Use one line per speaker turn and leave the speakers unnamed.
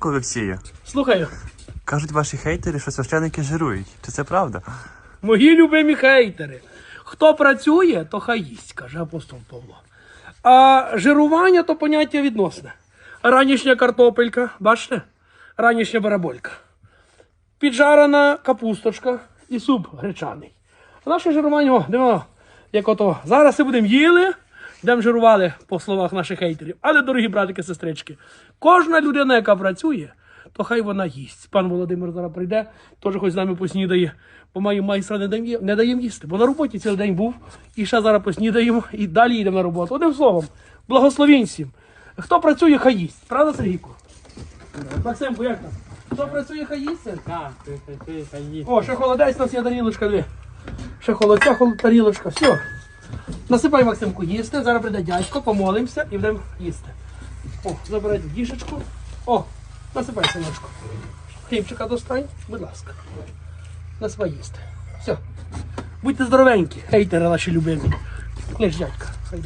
Олексію,
Слухаю,
кажуть ваші хейтери, що священики жирують. Чи це правда?
мої любимі хейтери. Хто працює, то хай їсть, каже апостол Павло. А жирування то поняття відносне. Ранішня картопелька, бачите? Ранішня бараболька. Піджарена капусточка і суп гречаний. А наше жирування, о, дивимо, як ото. Зараз і будемо їли, йдемо жирували, по словах наших хейтерів. Але, дорогі братики, сестрички, кожна людина, яка працює, то хай вона їсть. Пан Володимир зараз прийде, теж хоч з нами поснідає, бо маю майстра не даємо, не даємо їсти. Бо на роботі цілий день був, і ще зараз поснідаємо, і далі їдемо на роботу. Одним словом, благословінь всім. Хто працює, хай їсть. Правда, Сергійко? Максимку, як там? Хто працює, хай їсть?
Так, ти, ти, ти, та ні.
О, ще холодець, у нас є тарілочка, дві. Ще холодця, холод, тарілочка, все. Насипай Максимку їсти, зараз прийде дядько, помолимося і будемо їсти. О, забирай дішечку. О, насипай синочку. Хлібчика достань, будь ласка. Насипай їсти. Все. Будьте здоровенькі, хейтери наші любимі. Клич дядька, хай.